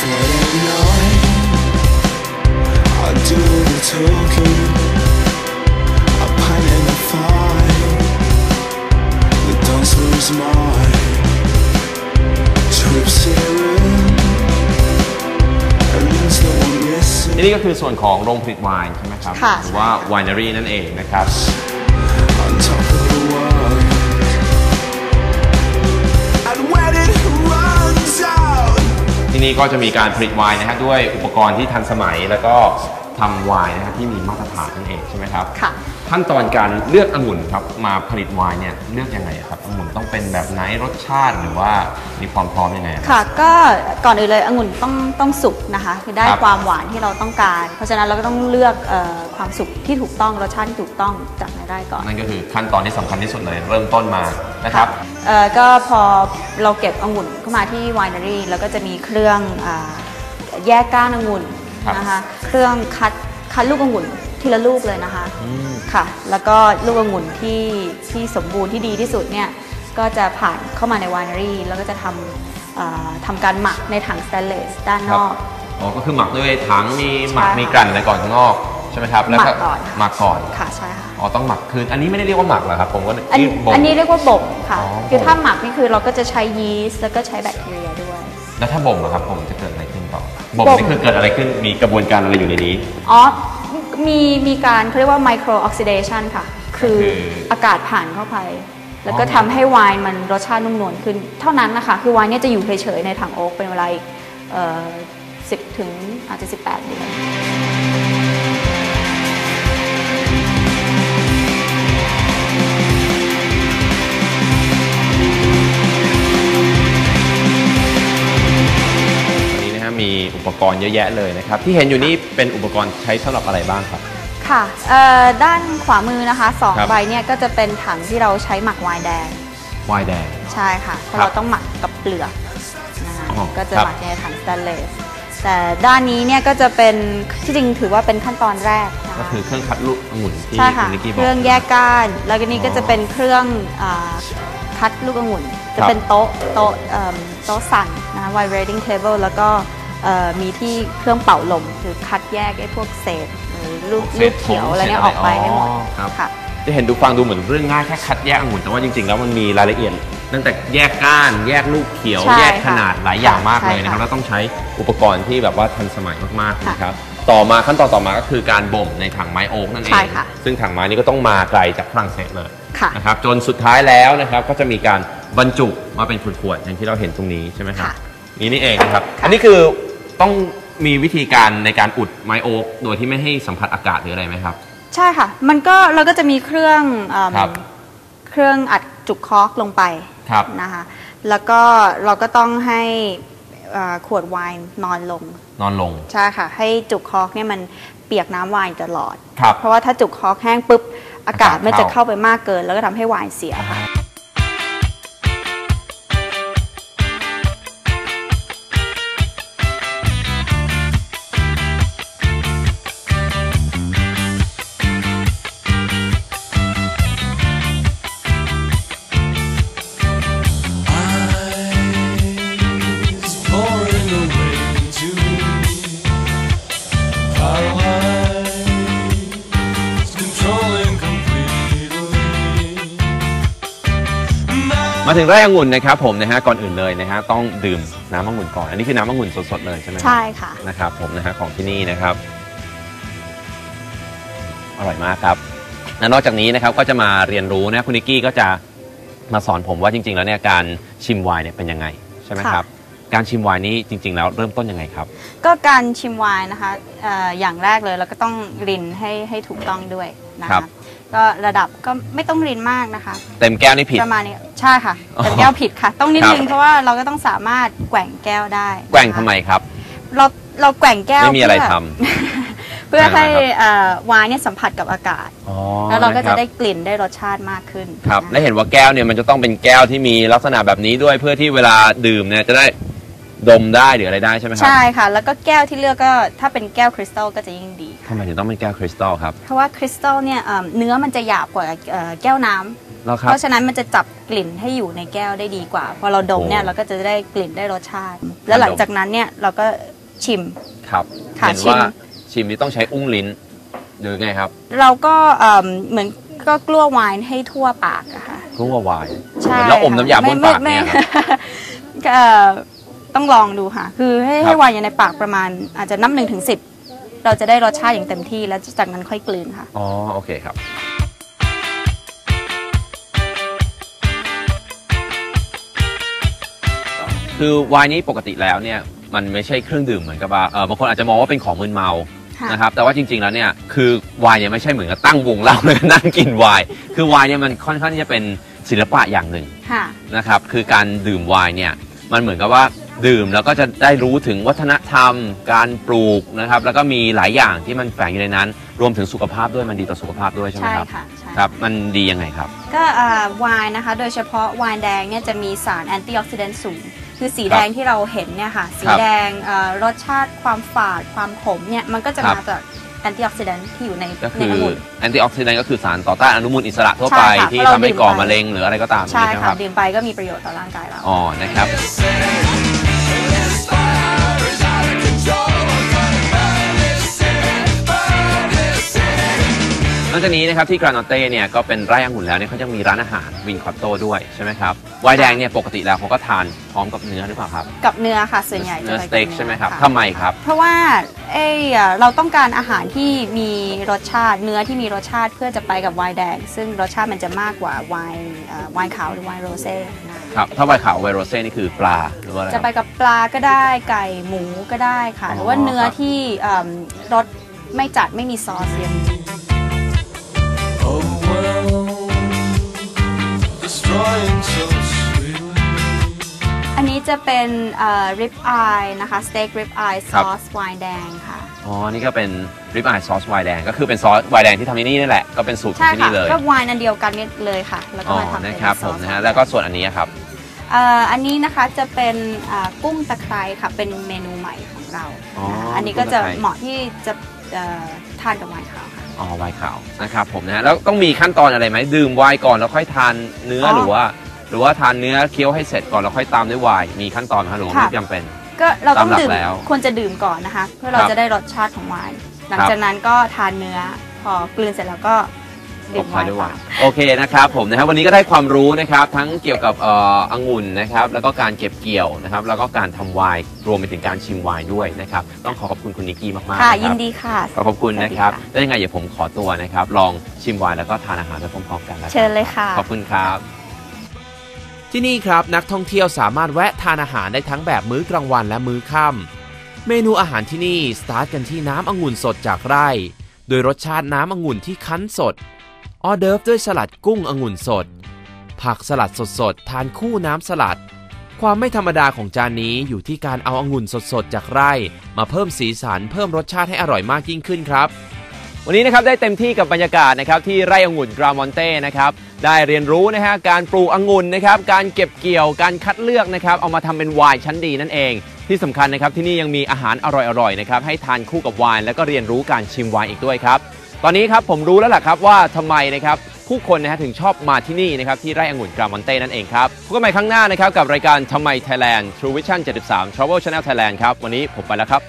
Friday night, I do the talking. A pint and a fight. The dance floor is mine. Trips here in, and there's no one missing. ที่นี่ก็คือส่วนของโรงผลิตไวน์ใช่ไหมครับ ค่ะ หรือว่า winery นั่นเองนะครับ on top นี่ก็จะมีการผลิตไวน์นะฮะด้วยอุปกรณ์ที่ทันสมัยแล้วก็ ทำไวน์นะฮะที่มีมาตรฐานนั่นเองใช่ไหมครับ ค่ะ ขั้นตอนการเลือกองุ่นครับมาผลิตไวน์เนี่ยเลือกยังไงอะครับองุ่นต้องเป็นแบบไหนรสชาติหรือว่ามีความพร้อมยังไงอะครับ ค่ะ ก็ก่อนอื่นเลยองุ่นต้องต้องสุกนะคะ คือได้ครับ ความหวานที่เราต้องการ เพราะฉะนั้นเราก็ต้องเลือกเออความสุกที่ถูกต้องรสชาติที่ถูกต้องจากในไร่ก่อนนั่นก็คือขั้นตอนที่สำคัญที่สุดเลยเริ่มต้นมานะครับ เอ่อก็พอเราเก็บองุ่นเข้ามาที่ winery แล้วก็จะมีเครื่องอาแยกก้านองุ่น ครับ นะคะ เครื่องคัดคัดลูกองุ่นทีละลูกเลยนะคะค่ะ แล้วก็ลูกองุ่นที่ที่สมบูรณ์ที่ดีที่สุดเนี่ย ก็จะผ่านเข้ามาใน winery แล้วก็จะทำเอ่อทำการหมักในถังสแตนเลสด้านนอก อ๋อ ก็คือหมักด้วยถังมีหมักใช่ค่ะมีกลั่นอะไรก่อนข้างนอกใช่ไหมครับ แล้วก็หมักก่อนค่ะหมักก่อน ค่ะ ใช่ค่ะ อ๋อ ต้องหมักคืออันนี้ไม่ได้เรียกว่าหมักเหรอครับ ผมก็อันบ่ม อันนี้เรียกว่าบ่มค่ะ อ๋อคือบ่มถ้าหมักนี่คือเราก็จะใช้ยีสต์แล้วก็ใช้แบคทีเรียด้วย แล้วถ้าบ่มเหรอครับผมจะเกิดอะไรขึ้นต่อ บ่มบ่มนี่คือเกิดอะไรขึ้นมีกระบวนการอะไรอยู่ในนี้ อ๋อ มีมีการเขาเรียกว่าไมโครออกซิเดชันค่ะ คือก็คืออากาศผ่านเข้าไป แล้วก็อ๋อทำให้ไวน์มันรสชาตินุ่มนวลขึ้น เท่านั้นนะคะ คือไวน์เนี่ยจะอยู่เฉยๆในถังโอ๊กเป็นเวลาอีกเอ่อ10ถึงอาจจะ18เดือนวันนี้น มีอุปกรณ์เยอะแยะเลยนะครับ ที่เห็นอยู่นี่เป็นอุปกรณ์ใช้สำหรับอะไรบ้างครับ ค่ะเอ่อด้านขวามือนะคะสองครับ ใบเนี่ยก็จะเป็นถังที่เราใช้หมักไวน์แดงไวน์แดง ใช่ค่ะ เพราะครับเราต้องหมักกับเปลือกนะคะอ๋อก็จะครับ หมักในถังสแตนเลส แต่ด้านนี้เนี่ยก็จะเป็นที่จริงถือว่าเป็นขั้นตอนแรกนะก็คะคือเครื่องคัดลูกองุ่นที่ใช่คุค่ะณนิกกี้บเคอกรื่องแยกก้าน แล้วก็นี่ก็อ๋อจะเป็นเครื่องอาคัดลูกองุ่น จะครับเป็นโต๊ะโต๊ะเอิ่มโต๊ะสั่นนะ vibrating table แล้วก็เอ่อ มีที่เครื่องเป่าลมคือคัดแยกไอ้พวกเศษหรือลูกเศลูษกเขียวผงอะไรเนี่ยเศษออกไปอะไรให้หมดอ๋อครับ ค่ะ จะเห็นดูฟังดูเหมือนเรื่องง่ายแค่คัดแยกองุ่นแต่ว่าจริงๆ แล้วมันมีรายละเอียดตั้งแต่แยกก้านแยกลูกเขียว ใช่แยกขนาดหลายอย่างมากใช่เลยนะครับค่ะแล้วต้องใช้อุปกรณ์ที่แบบว่าทันสมัยมากๆค่ะนะครับต่อมาขั้นตอนต่อมาก็คือการบ่มในถังไม้โอ๊กนั่นเอใช่ง ค่ะซึ่งถังไม้นี้ก็ต้องมาไกลจากฝรั่งเศสเลยค่ะ นะครับจนสุดท้ายแล้วนะครับก็จะมีการบรรจุมาเป็นขวดๆอย่างที่เราเห็นตรงนี้ใช่ไหมครับ ค่ะ นี่นี่เองนะครับ อันนี้คือ ต้องมีวิธีการในการอุดไม้โอ๊กโดยที่ไม่ให้สัมผัสอากาศหรืออะไรไหมครับ ใช่ค่ะ มันก็เราก็จะมีเครื่องเอิ่มครับ เครื่องอัดจุกคอกลงไปครับ นะคะ แล้วก็เราก็ต้องให้เอ่อขวดไวน์นอนลง นอนลง ใช่ค่ะ ให้จุกคอกเนี่ยมันเปียกน้ำไวน์ตลอด ครับ เพราะว่าถ้าจุกคอกแห้งปุ๊บ อากาศอากาศมันจะเข้า เข้าไปมากเกิน แล้วก็ทำให้ไวน์เสียค่ะ มาถึงไร่องุ่นนะครับผมนะฮะก่อนอื่นเลยนะฮะต้องดื่มน้ำองุ่นก่อน อันนี้คือน้ำองุ่นสดๆเลยใช่ไหมครับใช่ค่ะ นะครับผมนะฮะของที่นี่นะครับ อร่อยมากครับและนอกจากนี้นะครับก็จะมาเรียนรู้นะคุณนิกกี้ก็จะมาสอนผมว่าจริง ๆ แล้วเนี่ยการชิมไวน์เนี่ยเป็นยังไงใช่ไหมครับ การชิมไวน์นี้จริง ๆ แล้วเริ่มต้นยังไงครับ ก็การชิมไวน์นะคะเอ่ออย่างแรกเลยเราก็ต้องรินให้ให้ถูกต้องด้วยนะครัคะบ ก็ระดับก็ไม่ต้องรินมากนะคะ เต็มแก้วนี่ผิด ประมาณนี้ใช่ค่ะอ๋อแต่แก้วผิดค่ะ ต้องนิดครับนึงเพราะว่าเราก็ต้องสามารถแกว่งแก้วได้แกว่งทำไมครับ เราเราแกว่งแก้วไม่มีอะไรเพื่ทเพื่อให้อ่าครับเอ่อไวน์เนี่ยสัมผัสกับอากาศอ๋อแล้วเราก็นคจะบได้กลิ่นได้รสชาติมากขึ้นครับนะและเห็นว่าแก้วเนี่ยมันจะต้องเป็นแก้วที่มีลักษณะแบบนี้ด้วยเพื่อที่เวลาดื่มเนี่ยจะได้ ดมได้หรืออะไรได้ใช่ไหมครับ ใช่ค่ะ แล้วก็แก้วที่เลือกก็ถ้าเป็นแก้วคริสตัลก็จะยิ่งดีทำไมถึงต้องเป็นแก้วคริสตัลครับ เพราะว่าคริสตัลเนี่ยเอิ่มเนื้อมันจะหยาบกว่าเอ่อแก้วน้ำแล้วคเพรับราะฉะนั้นมันจะจับกลิ่นให้อยู่ในแก้วได้ดีกว่า พอเราดมเนี่ยโอ้เราก็จะได้กลิ่นได้รสชาติ แล้วหลังจากนั้นเนี่ยเราก็ชิม ครับค่ะเห็นชิมว่าชิมนี่ต้องใช้อุ้งลิ้นหรือไงครับเราก็เอิ่มเหมือนก็กลั้วไวน์ให้ทั่วปากอะค่ะรู้ว่าวายใช่แล้วอมค่ะน้ำยาบ้วนปากไม่เนี่ยไม่ครับก็เอ่อ ต้องลองดูค่ะ คือให้ครับ ให้ไวน์อยู่ในปากประมาณ อาจจะนับหนึ่งถึงสิบเราจะได้รสชาติอย่างเต็มที่แล้วจากนั้นค่อยกลืนค่ะ อ๋อ โอเคครับ คือไวน์นี้ปกติแล้วเนี่ยมันไม่ใช่เครื่องดื่มเหมือนกับว่าเออบางคนอาจจะมองว่าเป็นของมึนเมาค่ะ นะครับแต่ว่าจริงๆแล้วเนี่ยคือไวน์เนี่ยไม่ใช่เหมือนกับตั้งวงเล่าเลยนั่งกินไวน์คือไวน์เนี่ยมันค่อนข้างที่จะเป็นศิลปะอย่างหนึ่ง ค่ะ นะครับคือการดื่มไวน์เนี่ยมันเหมือนกับว่า ดื่มแล้วก็จะได้รู้ถึงวัฒนธรรม การปลูกนะครับ แล้วก็มีหลายอย่างที่มันแฝงอยู่ในนั้น รวมถึงสุขภาพด้วยมันดีต่อสุขภาพด้วยใช่ไหมใช่ครับค่ะใช่ครับมันดียังไงครับ ก็อ่าไวน์นะคะ โดยเฉพาะไวน์แดงเนี่ยจะมีสารแอนตี้ออกซิแดนต์สูง คือสีแดงที่เราเห็นเนี่ยค่ะ สีครับแดงเอ่อรสชาติความฝาดความขมเนี่ยมันก็จะครับ มาจากแอนตี้ออกซิแดนต์ที่อยู่ในก็ในคือองุ่น แอนตี้ออกซิแดนต์ก็คือสารต่อต้านอนุมูลอิสระทั่วไปใช่ค่ะที่เพราะเราทำให้ดื่มก่อไปมะเร็งหรืออะไรก็ตามใช่นี่นะคค่ะรับดื่มไปก็มีประโยชน์ต่อร่างกายเรา อ๋อนะครับน อกจากนี้นะครับที่กราโนเต้เนี่ยก็เป็นไร่องุ่นแล้วเนี่ยเขาจะมีร้านอาหารวินคอตโต้ด้วยใช่ไหมครับไวน์แดงเนี่ยปกติแล้วเขาก็ทานพร้อมกับเนื้อหรือเปล่าครับ กับเนื้อค่ะส่วนใหญ่จะเนื้อไปสเต็กบใช่ไหมครับะทำไมครับ เพราะว่าเอยอะเราต้องการอาหารที่มีรสชาติเนื้อที่มีรสชาติเพื่อจะไปกับไวน์แดง ซึ่งรสชาติมันจะมากกว่าไวน์เอ่อไวน์ขาวหรือไวน์โรเซ่นะครับถ้าไวน์ขาวไวน์โรเซ่นี่คือปลาหรือว่าอะไรคจะรับ ไปกับปลาก็ได้ไก่หมูก็ได้ค่ะอ๋อหรือว่าเนื้อครับที่เอิ่มรสไม่จัดไม่มีซอสเยอะ จะเป็นริบอายนะคะสเต็กริบอายซครับอสไวน์แดงค่ะ อ๋อ นี่ก็เป็นริบอายซอสไวน์แดง ก็คือเป็นซอสไวน์แดงที่ทำที่นี่นั่นแหละ ก็เป็นสูตรขอใช่งที่ค่ะนี่เลยก็ไวน์อันเดียวกันนี่เลยค่ะ แล้วก็อ๋อมาทำเป็นนะครับซผอมสนะฮะแล้วก็ส่วนอันนี้ครับเอ่ออันนี้นะคะจะเป็นอ่ากุ้งตะไคร้ค่ะ เป็นเมนูใหม่ของเราอ๋อนะคะอันนี้ก็จะกุ้งตะไคร้เหมาะที่จะเอ่อทานกับไวน์ขาวค่ะ อ๋อไวน์ขาวนะครับผมนะฮะแล้วต้องมีขั้นตอนอะไรไหมดื่มไวน์ก่อนแล้วค่อยทานเนื้อออหรือว่า หรือว่าทานเนื้อเคี้ยวให้เสร็จก่อนแล้วค่อยตามด้วยไวน์มีขั้นตอนไหมครับหรือว่าค่ะไม่จำเป็น ก็เราต้องตามหลักดื่มแล้วควรจะดื่มก่อนนะคะ เพื่อเราครับจะได้รสชาติของไวน์หลังครับ จากนั้นก็ทานเนื้อพอกลืนเสร็จแล้วก็ตดื่บมไวท้ายน์ด้วยไวค่ะน์โอเคนะครับผมนะครับวันนี้ก็ได้ความรู้นะครับทั้งเกี่ยวกับเอ่อองุ่นนะครับแล้วก็การเก็บเกี่ยวนะครับแล้วก็การทำไวน์รวมไปถึงการชิมไวน์ด้วยนะครับต้องขอขอบคุณคุณนิกกี้มากๆค่ะนะยิรันบดีค่ะขอขอบคุณนะครับสวัสดีแล้วยังไงเดี๋ยวผมขอตัวนะครับลองชิมไวน์แล้วก็ทานอาหารไปพร้อมๆกันแล้วกันเชิญเลยค่ะ ขอบคุณครับ ที่นี่ครับนักท่องเที่ยวสามารถแวะทานอาหารได้ทั้งแบบมื้อกลางวันและมื้อค่ำเมนูอาหารที่นี่สตาร์ทกันที่น้ำองุ่นสดจากไร่ โดยรสชาติน้ำองุ่นที่คั้นสด ออเดิร์ฟด้วยสลัดกุ้งองุ่นสด ผักสลัดสดๆ ทานคู่น้ำสลัด ความไม่ธรรมดาของจานนี้อยู่ที่การเอาองุ่นสดๆ จากไร่ มาเพิ่มสีสันเพิ่มรสชาติให้อร่อยมากยิ่งขึ้นครับ วันนี้นะครับได้เต็มที่กับบรรยากาศนะครับที่ไร่องุ่นกรามอนเต้นะครับได้เรียนรู้นะฮะการปลูกองุ่นนะครับการเก็บเกี่ยวการคัดเลือกนะครับเอามาทำเป็นไวน์ชั้นดีนั่นเอง ที่สำคัญนะครับที่นี่ยังมีอาหารอร่อยๆนะครับให้ทานคู่กับไวน์แล้วก็เรียนรู้การชิมไวน์อีกด้วยครับตอนนี้ครับผมรู้แล้วล่ะครับว่าทำไมนะครับผู้คนนะฮะถึงชอบมาที่นี่นะครับที่ไร่องุ่นกรามอนเต้นั่นเองครับพบกันใหม่ครั้งหน้านะครับกับรายการทำไมไทยแลนด์ True Vision 73 Travel Channel Thailand ครับวันนี้ผมไปแล้วครับ